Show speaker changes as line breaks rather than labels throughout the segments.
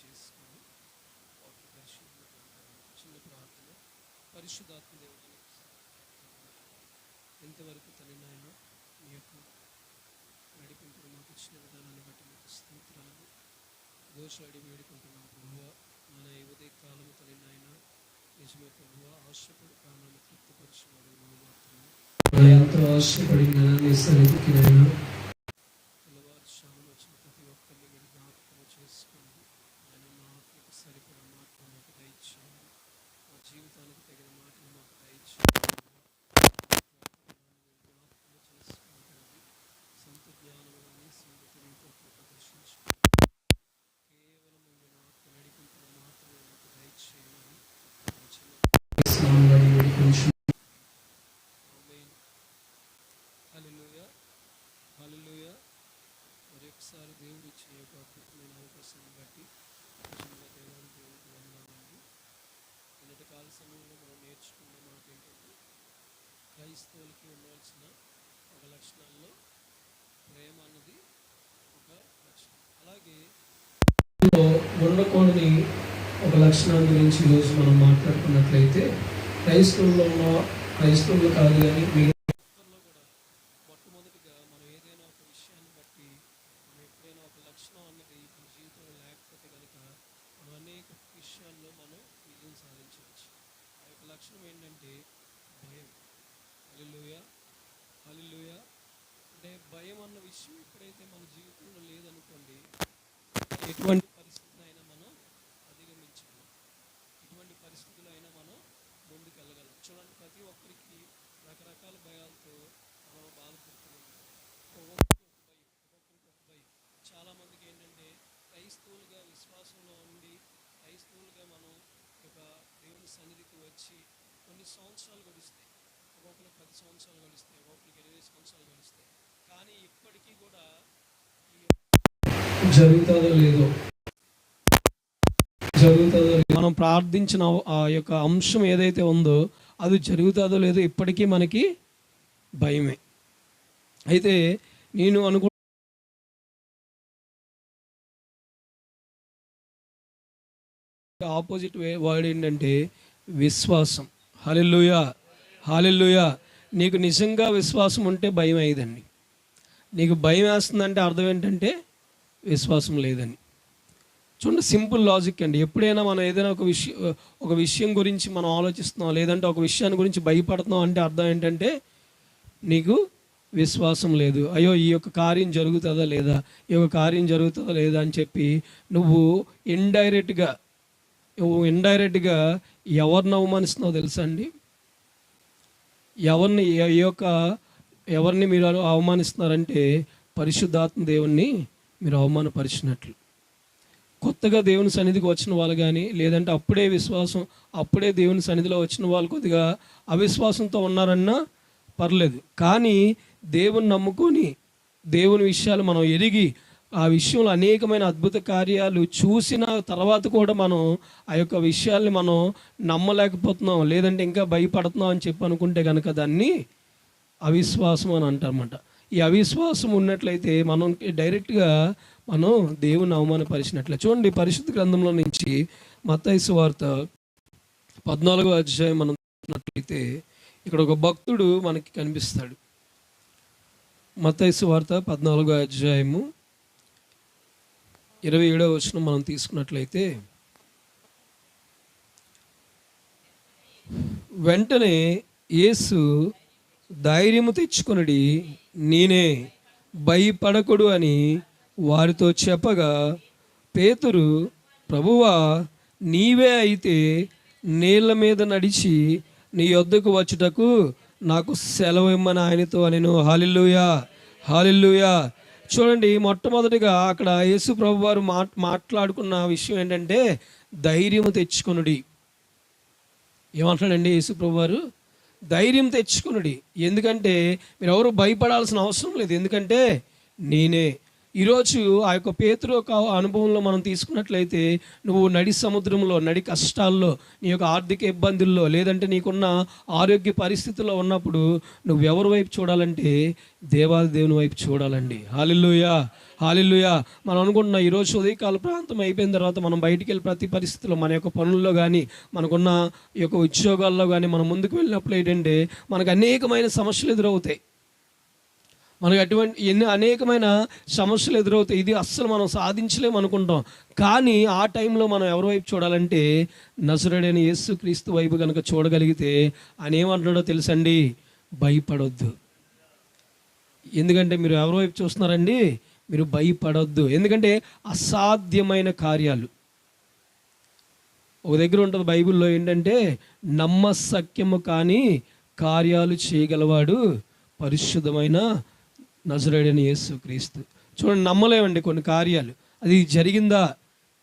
చేసుకొని వాటి పరిశీలన చిన్న ప్రార్థన పరిశుద్ధాత్మ దేవుడిని ఎంతవరకు తల్లినాయన మీ యొక్క నడిపింపుడు మాకు ఇచ్చిన విధానాన్ని బట్టి మీకు స్తోత్రాలు దోషాడి వేడుకుంటున్నాం ప్రభువ మన ఈ ఉదయ కాలము తల్లినాయన నిజమే ప్రభువ ఆశపడి ప్రాణాన్ని తృప్తిపరిచినాడు మనం మాత్రమే ఎంతో ఆశపడి జ్ఞానాన్ని సన్నిధికి నాయన తెల్లవారుజామున వచ్చిన ప్రతి ఒక్కరిని మీరు జ్ఞాపకం చేసుకోండి ఆయన మా ఆత్మకు సరిపడ మాటలు మాకు దయచేయండి మా జీవితానికి తగిన మాటలు మాకు దయచేయండి జ్ఞాపకం చేసుకుంటుంది సొంత జ్ఞానం కానీ సొంత తెలివితో ప్రదర్శించండి కేవలం మీ ఆత్మ నడిపించిన మాత్రమే మాకు దయచేయమని మా చిన్న స్నానాన్ని వేడుకొంచున్నాము. ఆమేన్. హల్లెలూయా హల్లెలూయా మరి ఒకసారి దేవుడు ఇచ్చిన యొక్క అద్భుతమైన బట్టి నిజంగా దేవాన్ని వందనాలండి నిన్నటి కాల సమయంలో మనం నేర్చుకున్న మాట ఏంటంటే క్రైస్తవులకి ఉండవలసిన ఒక లక్షణాల్లో ప్రేమ అన్నది ఒక లక్షణం. అలాగే ఉండకూడని ఒక లక్షణం గురించి ఈరోజు మనం మాట్లాడుకున్నట్లయితే క్రైస్తవుల్లో ఉన్న క్రైస్తవులు కాదు కానీ మిగతా ఒక్కరిలో కూడా మొట్టమొదటిగా మనం ఏదైనా ఒక విషయాన్ని బట్టి మనం ఎప్పుడైనా ఒక లక్షణం అన్నది మన జీవితంలో లేకపోతే కనుక మనం అనేక విషయాల్లో మనం విజయం సాధించవచ్చు ఆ యొక్క లక్షణం ఏంటంటే భయం హల్లెలూయ హల్లెలూయ అంటే భయం అన్న విషయం ఎప్పుడైతే మన జీవితంలో లేదనుకోండి ఎటువంటి పరిస్థితులు అయినా మనం అధిగమించగలం ఎటువంటి పరిస్థితులు అయినా మనం ముందుకు వెళ్ళగలం చూడండి ప్రతి ఒక్కరికి రకరకాల భయాలతో మనం బాధపడుతున్నాం. ఒక్కొక్కరికి ఒక భయం ఒక్కొక్కరికి ఒక భయం. చాలామందికి ఏంటంటే క్రైస్తవులుగా విశ్వాసంలో ఉండి క్రైస్తవులుగా మనం ఒక దేవుని సన్నిధికి వచ్చి కొన్ని సంవత్సరాలు గడుస్తాయి. ఒక్కొక్కరికి పది సంవత్సరాలు గడుస్తాయి ఒక్కొక్కరికి ఇరవై సంవత్సరాలు గడుస్తాయి. కానీ ఇప్పటికీ కూడా జరుగుతుందో లేదో జరుగుతుందో మనం ప్రార్థించిన ఆ యొక్క అంశం ఏదైతే ఉందో అది జరుగుతుందో లేదో ఇప్పటికీ మనకి భయమే. అయితే నేను అనుకు ఆపోజిట్ వర్డ్ ఏంటంటే విశ్వాసం. Hallelujah hallelujah. నీకు నిజంగా విశ్వాసం ఉంటే భయం అయ్యేదండి నీకు భయం వేస్తుందంటే అర్థం ఏంటంటే విశ్వాసం లేదని. చూడండి సింపుల్ లాజిక్ అండి. ఎప్పుడైనా మనం ఏదైనా ఒక విషయం ఒక విషయం గురించి మనం ఆలోచిస్తున్నాం లేదంటే ఒక విషయాన్ని గురించి భయపడుతున్నాం అంటే అర్థం ఏంటంటే నీకు విశ్వాసం లేదు. అయ్యో ఈ యొక్క కార్యం జరుగుతుందా లేదా? ఈ యొక్క కార్యం జరుగుతుందా లేదా అని చెప్పి నువ్వు ఇండైరెక్ట్గా నువ్వు ఇండైరెక్ట్గా ఎవరిని అవమానిస్తున్నావు తెలుసా అండి? ఎవరిని ఈ యొక్క ఎవరిని మీరు అవమానిస్తున్నారంటే పరిశుద్ధాత్మ దేవుణ్ణి మీరు అవమానపరిచినట్లు. కొత్తగా దేవుని సన్నిధికి వచ్చిన వాళ్ళు కానీ లేదంటే అప్పుడే విశ్వాసం అప్పుడే దేవుని సన్నిధిలో వచ్చిన వాళ్ళు కొద్దిగా అవిశ్వాసంతో ఉన్నారన్నా పర్లేదు. కానీ దేవుని నమ్ముకొని దేవుని విషయాలు మనం ఎరిగి ఆ విషయంలో అనేకమైన అద్భుత కార్యాలు చూసిన తర్వాత కూడా మనం ఆ యొక్క విషయాల్ని మనం నమ్మలేకపోతున్నాం లేదంటే ఇంకా భయపడుతున్నాం అని చెప్పి అనుకుంటే కనుక దాన్ని అవిశ్వాసం అని అంటారన్నమాట. ఈ అవిశ్వాసం ఉన్నట్లయితే మనం డైరెక్ట్గా మనం దేవుని అవమానపరిచినట్లే. చూడండి పరిశుద్ధ గ్రంథంలో నుంచి మత్తైసు వార్త పద్నాలుగో అధ్యాయం మనం చూసినట్లయితే ఇక్కడ ఒక భక్తుడు మనకి కనిపిస్తాడు. మతైసు వార్త పద్నాలుగో అధ్యాయము ఇరవై ఏడవ వచనం మనం తీసుకున్నట్లయితే వెంటనే యేసు ధైర్యము తెచ్చుకొనడి నేనే భయపడకుడు అని వారితో చెప్పగా పేతురు ప్రభువా నీవే అయితే నీళ్ళ మీద నడిచి నీ యొద్దకు వచ్చుటకు నాకు సెలవు ఇమ్మని ఆయనతో నేను హాలిల్లుయా హాలిల్లుయా చూడండి మొట్టమొదటిగా అక్కడ యేసు ప్రభు వారు మాట్ మాట్లాడుకున్న విషయం ఏంటంటే ధైర్యం తెచ్చుకునుడి. ఏమంటాడండి యేసుప్రభు వారు ధైర్యం తెచ్చుకునుడి. ఎందుకంటే మీరు ఎవరు భయపడాల్సిన అవసరం లేదు. ఎందుకంటే నేనే. ఈరోజు ఆ యొక్క పేతురు యొక్క అనుభవంలో మనం తీసుకున్నట్లయితే నువ్వు నడి సముద్రంలో నడి కష్టాల్లో నీ యొక్క ఆర్థిక ఇబ్బందుల్లో లేదంటే నీకున్న ఆరోగ్య పరిస్థితుల్లో ఉన్నప్పుడు నువ్వు ఎవరి వైపు చూడాలంటే దేవాది దేవుని వైపు చూడాలండి. హాలిల్లుయా హాలిల్లుయా. మనం అనుకుంటున్న ఈరోజు ఉదయకాల ప్రాంతం అయిపోయిన తర్వాత మనం బయటికి వెళ్ళి ప్రతి పరిస్థితిలో మన యొక్క పనుల్లో కానీ మనకున్న ఈ యొక్క ఉద్యోగాల్లో కానీ మనం ముందుకు వెళ్ళినప్పుడు ఏంటంటే మనకు అనేకమైన సమస్యలు ఎదురవుతాయి. మనకు అటువంటి ఎన్ని అనేకమైన సమస్యలు ఎదురవుతాయి. ఇది అస్సలు మనం సాధించలేము అనుకుంటాం. కానీ ఆ టైంలో మనం ఎవరి వైపు చూడాలంటే నసురుడైన యేసు క్రీస్తు వైపు కనుక చూడగలిగితే ఆయన ఏమంటున్నాడో తెలుసండి? భయపడొద్దు. ఎందుకంటే మీరు ఎవరి వైపు చూస్తున్నారండి? మీరు భయపడొద్దు. ఎందుకంటే అసాధ్యమైన కార్యాలు. ఒక దగ్గర ఉంటుంది బైబిల్లో ఏంటంటే నమ్మసక్యము కానీ కార్యాలు చేయగలవాడు పరిశుద్ధమైన నజరేడని యేసు క్రీస్తు. చూడండి నమ్మలేమండి కొన్ని కార్యాలు. అది జరిగిందా?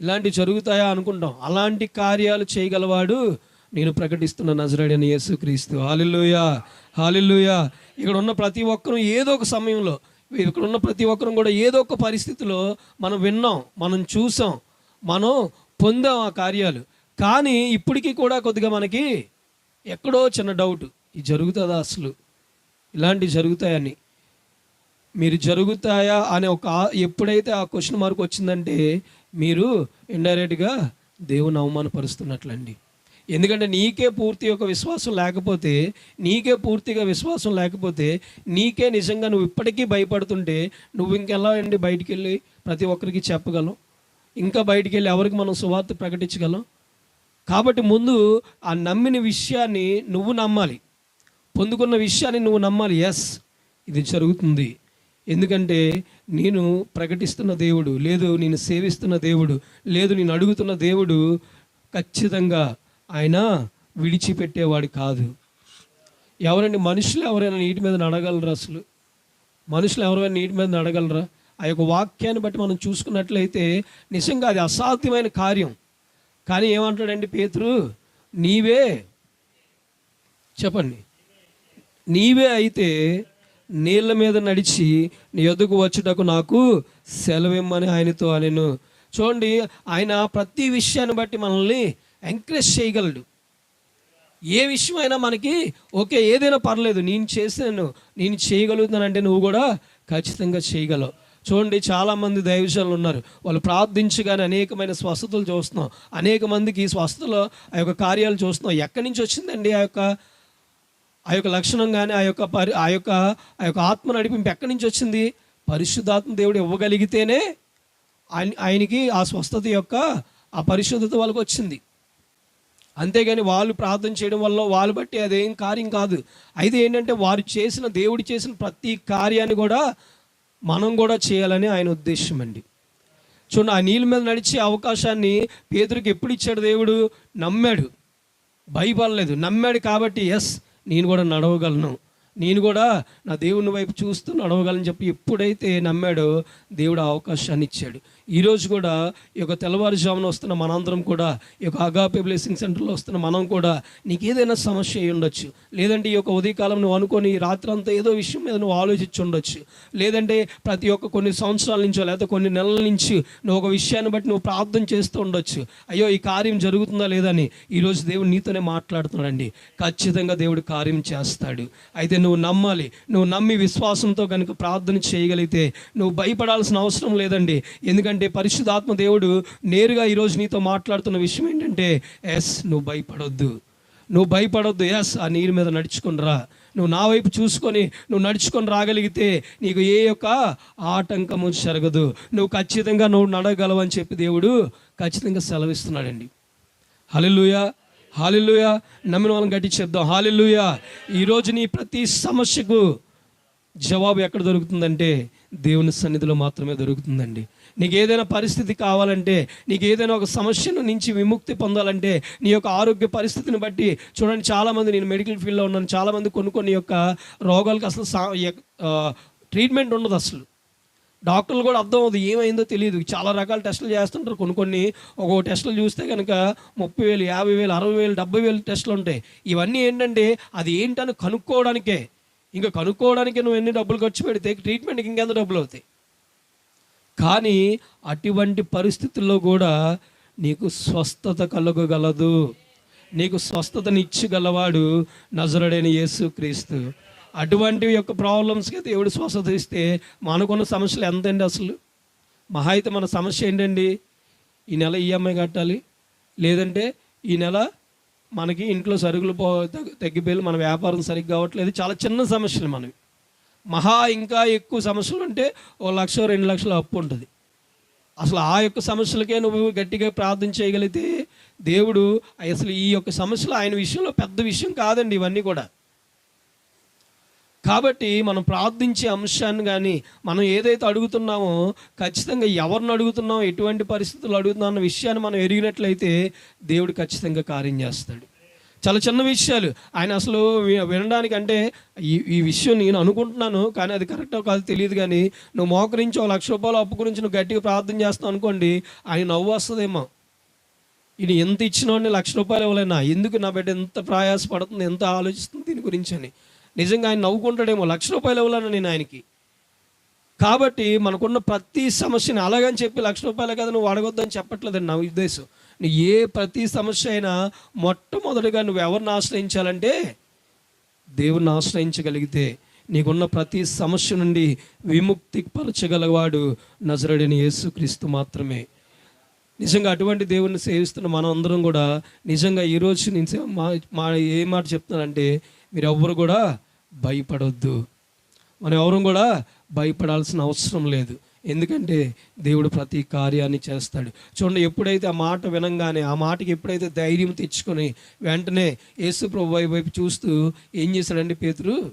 ఇలాంటివి జరుగుతాయా అనుకుంటాం. అలాంటి కార్యాలు చేయగలవాడు నేను ప్రకటిస్తున్న నజరేడని యేసు క్రీస్తు. హాలిల్లుయా హాలిల్లుయా ఇక్కడ ఉన్న ప్రతి ఒక్కరూ ఏదో ఒక సమయంలో ఇక్కడ ఉన్న ప్రతి ఒక్కరూ కూడా ఏదో ఒక పరిస్థితిలో మనం విన్నాం మనం చూసాం మనం పొందాం ఆ కార్యాలు. కానీ ఇప్పటికీ కూడా కొద్దిగా మనకి ఎక్కడో చిన్న డౌట్ ఇది జరుగుతుందా అసలు? ఇలాంటివి జరుగుతాయని. మీరు జరుగుతాయా అనే ఒక ఎప్పుడైతే ఆ క్వశ్చన్ మార్క్ వచ్చిందంటే మీరు ఇండైరెక్ట్గా దేవుని అవమానపరుస్తున్నట్లండి. ఎందుకంటే నీకే పూర్తి యొక్క విశ్వాసం లేకపోతే నీకే పూర్తిగా విశ్వాసం లేకపోతే నీకే నిజంగా నువ్వు ఇప్పటికీ భయపడుతుంటే నువ్వు ఇంకెలా అండి బయటికి వెళ్ళి ప్రతి ఒక్కరికి చెప్పగలం? ఇంకా బయటికి వెళ్ళి ఎవరికి మనం సువార్త ప్రకటించగలం? కాబట్టి ముందు ఆ నమ్మిన విషయాన్ని నువ్వు నమ్మాలి. పొందుకున్న విషయాన్ని నువ్వు నమ్మాలి. ఎస్ ఇది జరుగుతుంది. ఎందుకంటే నేను ప్రకటిస్తున్న దేవుడు లేదు నేను సేవిస్తున్న దేవుడు లేదు నేను అడుగుతున్న దేవుడు ఖచ్చితంగా ఆయన విడిచిపెట్టేవాడు కాదు. ఎవరండి మనుషులు ఎవరైనా నీటి మీద నడగలరా అసలు? మనుషులు ఎవరైనా నీటి మీద నడగలరా? ఆ యొక్క వాక్యాన్ని బట్టి మనం చూసుకున్నట్లయితే నిజంగా అది అసాధ్యమైన కార్యం. కానీ ఏమంటాడండి పేతురు? నీవే చెప్పండి. నీవే అయితే నీళ్ళ మీద నడిచి నీ ఎదుగు వచ్చుటకు నాకు సెలవిమ్మని ఆయనతో నేను చూడండి ఆయన ప్రతి విషయాన్ని బట్టి మనల్ని ఎంకరేజ్ చేయగలడు. ఏ విషయమైనా మనకి ఓకే ఏదైనా పర్లేదు నేను చేసాను నేను చేయగలుగుతానంటే నువ్వు కూడా ఖచ్చితంగా చేయగలవు. చూడండి చాలామంది దైవజనులు ఉన్నారు. వాళ్ళు ప్రార్థించగానే అనేకమైన స్వస్థతలు చూస్తున్నాం. అనేక మందికి స్వస్థతలు ఆ యొక్క కార్యాలు చూస్తున్నాం. ఎక్కడి నుంచి వచ్చిందండి ఆ యొక్క ఆ యొక్క లక్షణం కానీ ఆ యొక్క పరి ఆ యొక్క ఆ యొక్క ఆత్మ నడిపింపు ఎక్కడి నుంచి వచ్చింది? పరిశుద్ధాత్మ దేవుడు ఇవ్వగలిగితేనే ఆయన ఆయనకి ఆ స్వస్థత యొక్క ఆ పరిశుద్ధత వాళ్ళకి వచ్చింది. అంతేగాని వాళ్ళు ప్రార్థన చేయడం వల్ల వాళ్ళు బట్టి అదేం కార్యం కాదు. అయితే ఏంటంటే వారు చేసిన దేవుడు చేసిన ప్రతి కార్యాన్ని కూడా మనం కూడా చేయాలని ఆయన ఉద్దేశం అండి. చూడండి ఆ నీళ్ళ మీద నడిచే అవకాశాన్ని పేదరికి ఎప్పుడు ఇచ్చాడు దేవుడు? నమ్మాడు. భయపడలేదు నమ్మాడు కాబట్టి ఎస్ నేను కూడా నడవగలను. నేను కూడా నా దేవుని వైపు చూస్తూ నడవగలని చెప్పి ఎప్పుడైతే నమ్మాడో దేవుడు అవకాశాన్ని ఇచ్చాడు. ఈరోజు కూడా ఈ యొక్క తెల్లవారుజామున వస్తున్న మనందరం కూడా ఈ యొక్క అగాపే బ్లెస్సింగ్ సెంటర్లో వస్తున్న మనం కూడా నీకు ఏదైనా సమస్య అయి ఉండొచ్చు. లేదంటే ఈ యొక్క ఉదయకాలం నువ్వు అనుకొని రాత్రంతా ఏదో విషయం మీద నువ్వు ఆలోచించి ఉండొచ్చు. లేదంటే ప్రతి ఒక్క కొన్ని సంవత్సరాల నుంచో లేదా కొన్ని నెలల నుంచి నువ్వు ఒక విషయాన్ని బట్టి నువ్వు ప్రార్థన చేస్తూ ఉండొచ్చు. అయ్యో ఈ కార్యం జరుగుతుందా లేదని ఈరోజు దేవుడు నీతోనే మాట్లాడుతున్నాడండి. ఖచ్చితంగా దేవుడు కార్యం చేస్తాడు. అయితే నువ్వు నమ్మాలి. నువ్వు నమ్మి విశ్వాసంతో కనుక ప్రార్థన చేయగలిగితే నువ్వు భయపడాల్సిన అవసరం లేదండి. ఎందుకంటే పరిశుద్ధాత్మ దేవుడు నేరుగా ఈరోజు నీతో మాట్లాడుతున్న విషయం ఏంటంటే ఎస్ నువ్వు భయపడొద్దు. నువ్వు భయపడొద్దు. ఎస్ ఆ నీరు మీద నడుచుకొని రా. నువ్వు నా వైపు చూసుకొని నువ్వు నడుచుకొని రాగలిగితే నీకు ఏ యొక్క ఆటంకము జరగదు. నువ్వు ఖచ్చితంగా నువ్వు నడగలవని చెప్పి దేవుడు ఖచ్చితంగా సెలవిస్తున్నాడండి. హల్లెలూయా హాలిల్లుయా. నమ్మిన వాళ్ళని గట్టి చెప్దాం. హాలిల్లుయా. ఈరోజు నీ ప్రతి సమస్యకు జవాబు ఎక్కడ దొరుకుతుందంటే దేవుని సన్నిధిలో మాత్రమే దొరుకుతుందండి. నీకు ఏదైనా పరిస్థితి కావాలంటే నీకు ఏదైనా ఒక సమస్యను నుంచి విముక్తి పొందాలంటే నీ యొక్క ఆరోగ్య పరిస్థితిని బట్టి చూడండి చాలామంది నేను మెడికల్ ఫీల్డ్లో ఉన్నాను చాలామంది కొన్ని కొన్ని యొక్క రోగాలకు అసలు సా ఎక్- ట్రీట్మెంట్ ఉండదు అసలు. డాక్టర్లు కూడా అర్థం అవుతుంది ఏమైందో తెలియదు. చాలా రకాల టెస్టులు చేస్తుంటారు. కొన్ని కొన్ని ఒక్కో టెస్టులు చూస్తే కనుక ముప్పై వేలు యాభై వేలు అరవై వేలు డెబ్బై వేలు టెస్టులు ఉంటాయి. ఇవన్నీ ఏంటంటే అది ఏంటని కనుక్కోవడానికే. ఇంకా కనుక్కోవడానికి నువ్వు ఎన్ని డబ్బులు ఖర్చు పెడితే ట్రీట్మెంట్కి ఇంకెంత డబ్బులు అవుతాయి? కానీ అటువంటి పరిస్థితుల్లో కూడా నీకు స్వస్థత కలగగలదు. నీకు స్వస్థతనిచ్చగలవాడు నజరుడైన యేసు క్రీస్తు. అటువంటి యొక్క ప్రాబ్లమ్స్కి దేవుడు స్వస్థత ఇస్తే మనకున్న సమస్యలు ఎంతండి అసలు? మహా అయితే మన సమస్య ఏంటండి? ఈ నెల ఈఎంఐ కట్టాలి. లేదంటే ఈ నెల మనకి ఇంట్లో సరుకులు పో తగ్గి- తగ్గిపోయి మన వ్యాపారం సరిగ్గా అవ్వట్లేదు. చాలా చిన్న సమస్యలు మనవి. మహా ఇంకా ఎక్కువ సమస్యలు ఉంటే ఓ లక్ష రెండు లక్షల అప్పు ఉంటుంది. అసలు ఆ యొక్క సమస్యలకే నువ్వు గట్టిగా ప్రార్థన చేయగలిగితే దేవుడు అసలు ఈ యొక్క సమస్యలు ఆయన విషయంలో పెద్ద విషయం కాదండి ఇవన్నీ కూడా. కాబట్టి మనం ప్రార్థించే అంశాన్ని కానీ మనం ఏదైతే అడుగుతున్నామో ఖచ్చితంగా ఎవరిని అడుగుతున్నామో ఎటువంటి పరిస్థితులు అడుగుతున్నాం అన్న విషయాన్ని మనం ఎరిగినట్లయితే దేవుడు ఖచ్చితంగా కార్యం చేస్తాడు. చాలా చిన్న విషయాలు. ఆయన అసలు వినడానికి అంటే ఈ ఈ విషయం నేను అనుకుంటున్నాను కానీ అది కరెక్టో కాదు తెలియదు కానీ నువ్వు మోకరించి ఓ లక్ష రూపాయలు అప్పు గురించి నువ్వు గట్టిగా ప్రార్థన చేస్తావు అనుకోండి ఆయన నవ్వు వస్తుందేమో. ఇది ఎంత ఇచ్చినోడిని లక్ష రూపాయలు ఇవ్వలేనా? ఎందుకు నా బిడ్డ ఎంత ప్రయాసపడుతుంది ఎంత ఆలోచిస్తుంది దీని గురించి అని. నిజంగా ఆయన నవ్వుకుంటాడేమో లక్ష రూపాయలు ఇవ్వలేను నేను ఆయనకి? కాబట్టి మనకున్న ప్రతి సమస్యని అలాగని చెప్పి లక్ష రూపాయలు కదా నువ్వు అడగొద్దని చెప్పట్లేదండి నా ఉద్దేశం. ఏ ప్రతి సమస్య అయినా మొట్టమొదటిగా నువ్వు ఎవరిని ఆశ్రయించాలంటే దేవుని ఆశ్రయించగలిగితే నీకున్న ప్రతి సమస్య నుండి విముక్తి పరచగలవాడు నజరడిని యేసుక్రీస్తు మాత్రమే. నిజంగా అటువంటి దేవుణ్ణి సేవిస్తున్న మనం అందరం కూడా నిజంగా ఈరోజు నేను మా మా ఏ మాట చెప్తున్నానంటే మీరు ఎవ్వరు కూడా భయపడొద్దు. మనం ఎవరు కూడా భయపడాల్సిన అవసరం లేదు. ఎందుకంటే దేవుడు ప్రతి కార్యాన్ని చేస్తాడు. చూడండి ఎప్పుడైతే ఆ మాట వినంగానే ఆ మాటకి ఎప్పుడైతే ధైర్యం తెచ్చుకొని వెంటనే యేసు ప్రభు వైపు చూస్తూ ఏం చేశాడండి పేతురు?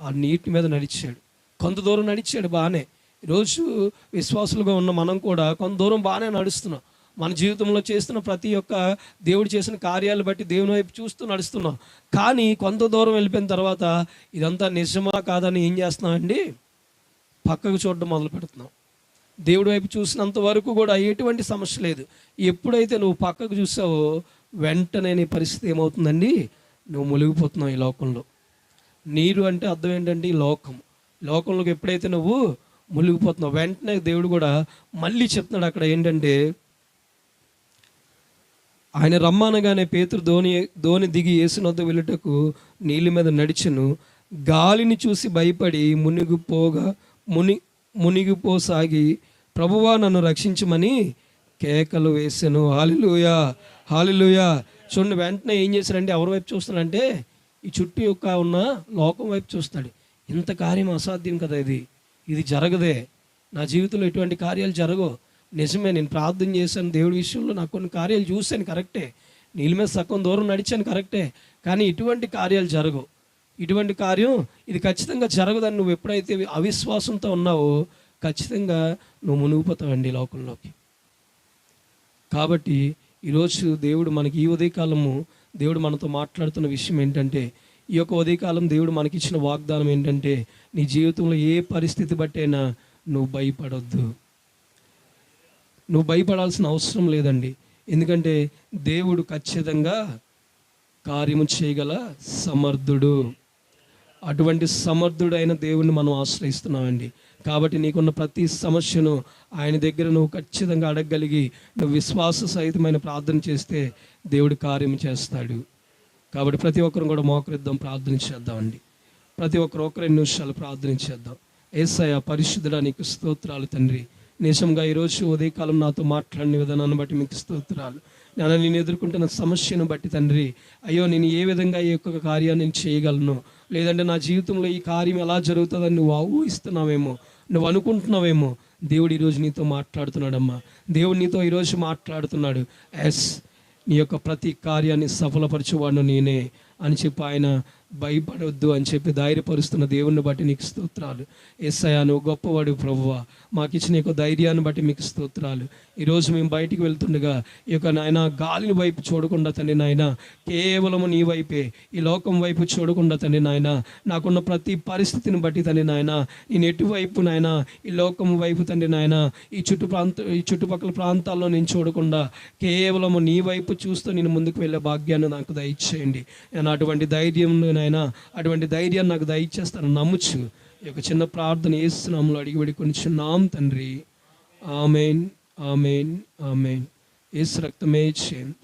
ఆ నీటి మీద నడిచాడు. కొంత దూరం నడిచాడు బాగానే ఈరోజు విశ్వాసులుగా ఉన్న మనం కూడా కొంత దూరం బాగానే నడుస్తున్నాం. మన జీవితంలో చేస్తున్న ప్రతి ఒక్క దేవుడు చేసిన కార్యాలు బట్టి దేవుని వైపు చూస్తూ నడుస్తున్నాం. కానీ కొంత దూరం వెళ్ళిపోయిన తర్వాత ఇదంతా నిజమా కాదని ఏం చేస్తున్నామండి? పక్కకు చూడడం మొదలు పెడుతున్నాం దేవుడి వైపు చూసినంత వరకు కూడా ఎటువంటి సమస్య లేదు. ఎప్పుడైతే నువ్వు పక్కకు చూసావో వెంటనే నీ పరిస్థితి ఏమవుతుందండి? నువ్వు మునిగిపోతున్నావు ఈ లోకంలో. నీరు అంటే అర్థం ఏంటంటే ఈ లోకం. లోకంలోకి ఎప్పుడైతే నువ్వు మునిగిపోతున్నావు వెంటనే దేవుడు కూడా మళ్ళీ చెప్తున్నాడు అక్కడ ఏంటంటే ఆయన రమ్మనగానే పేతురు ధోని ధోని దిగి యేసునొద్ద వెళ్ళుటకు నీళ్ళ మీద నడిచను. గాలిని చూసి భయపడి మునిగిపోగా ముని మునిగిపోసాగి ప్రభువా నన్ను రక్షించమని కేకలు వేసాను. Hallelujah hallelujah. చూడండి వెంటనే ఏం చేశారంటే ఎవరి వైపు చూస్తున్నాడంటే ఈ చుట్టూ యొక్క ఉన్న లోకం వైపు చూస్తాడు. ఇంత కార్యం అసాధ్యం కదా ఇది. ఇది జరగదే. నా జీవితంలో ఎటువంటి కార్యాలు జరగవు. నిజమే నేను ప్రార్థన చేశాను. దేవుడి విషయంలో నాకు కొన్ని కార్యాలు చూశాను కరెక్టే. నీళ్ళ మీద సగం దూరం నడిచాను కరెక్టే. కానీ ఇటువంటి కార్యాలు జరగవు. ఇటువంటి కార్యం ఇది ఖచ్చితంగా జరగదని నువ్వు ఎప్పుడైతే అవిశ్వాసంతో ఉన్నావో ఖచ్చితంగా నువ్వు మునిగిపోతావండి ఈ లోకంలోకి. కాబట్టి ఈరోజు దేవుడు మనకి ఈ ఉదయకాలము దేవుడు మనతో మాట్లాడుతున్న విషయం ఏంటంటే ఈ యొక్క ఉదయకాలం దేవుడు మనకిచ్చిన వాగ్దానం ఏంటంటే నీ జీవితంలో ఏ పరిస్థితి బట్టైనా నువ్వు భయపడొద్దు. నువ్వు భయపడాల్సిన అవసరం లేదండి. ఎందుకంటే దేవుడు ఖచ్చితంగా కార్యము చేయగల సమర్థుడు. అటువంటి సమర్థుడైన దేవుణ్ణి మనం ఆశ్రయిస్తున్నామండి. కాబట్టి నీకున్న ప్రతి సమస్యను ఆయన దగ్గర నువ్వు ఖచ్చితంగా అడగగలిగి నువ్వు విశ్వాస సహితమైన ప్రార్థన చేస్తే దేవుడు కార్యం చేస్తాడు. కాబట్టి ప్రతి ఒక్కరు కూడా మోకరిద్దాం ప్రార్థన చేద్దామండి. ప్రతి ఒక్కరు ఒకరి రెండు నిమిషాలు ప్రార్థన చేద్దాం. ఏసయ పరిశుద్ధుడా నీకు స్తోత్రాలు తండ్రి. నిజంగా ఈరోజు ఉదయకాలం నాతో మాట్లాడిన విధానాన్ని బట్టి మీకు స్తోత్రాలు. నేను నేను ఎదుర్కొంటున్న సమస్యను బట్టి తండ్రి అయ్యో నేను ఏ విధంగా ఈ యొక్క కార్యాన్ని నేను చేయగలను? లేదంటే నా జీవితంలో ఈ కార్యం ఎలా జరుగుతుందని నువ్వు ఊహిస్తున్నావేమో నువ్వు అనుకుంటున్నావేమో దేవుడు ఈరోజు నీతో మాట్లాడుతున్నాడమ్మా. దేవుడు నీతో ఈరోజు మాట్లాడుతున్నాడు. ఎస్ నీ యొక్క ప్రతి కార్యాన్ని సఫలపరచువాడు నేనే అని చెప్పి ఆయన భయపడొద్దు అని చెప్పి ధైర్యపరుస్తున్న దేవుణ్ణి బట్టి నీకు స్తోత్రాలు. ఎస్ఐయా నువ్వు గొప్పవాడు ప్రభువా. మాకు ఇచ్చిన యొక్క ధైర్యాన్ని బట్టి మీకు స్తోత్రాలు. ఈరోజు మేము బయటికి వెళ్తుండగా ఈ యొక్క నాయన గాలిని వైపు చూడకుండా తండ్రి నాయన కేవలము నీ వైపే ఈ లోకం వైపు చూడకుండా తండ్రి నాయన నాకున్న ప్రతి పరిస్థితిని బట్టి తండ్రి నాయన నేను ఎటువైపు నాయన ఈ లోకం వైపు తండ్రి నాయన ఈ చుట్టు ప్రాంత ఈ చుట్టుపక్కల ప్రాంతాల్లో నేను చూడకుండా కేవలము నీ వైపు చూస్తూ నేను ముందుకు వెళ్ళే భాగ్యాన్ని నాకు దయచేయండి. నేను అటువంటి ధైర్యం నాయన అటువంటి ధైర్యాన్ని నాకు దయచేస్తాను నమ్ముచ్చు ఈ యొక్క చిన్న ప్రార్థన ఏస్తున్నాములో అడిగి పెడి తండ్రి. Amen amen amen. ఏసు రక్తమే చేయం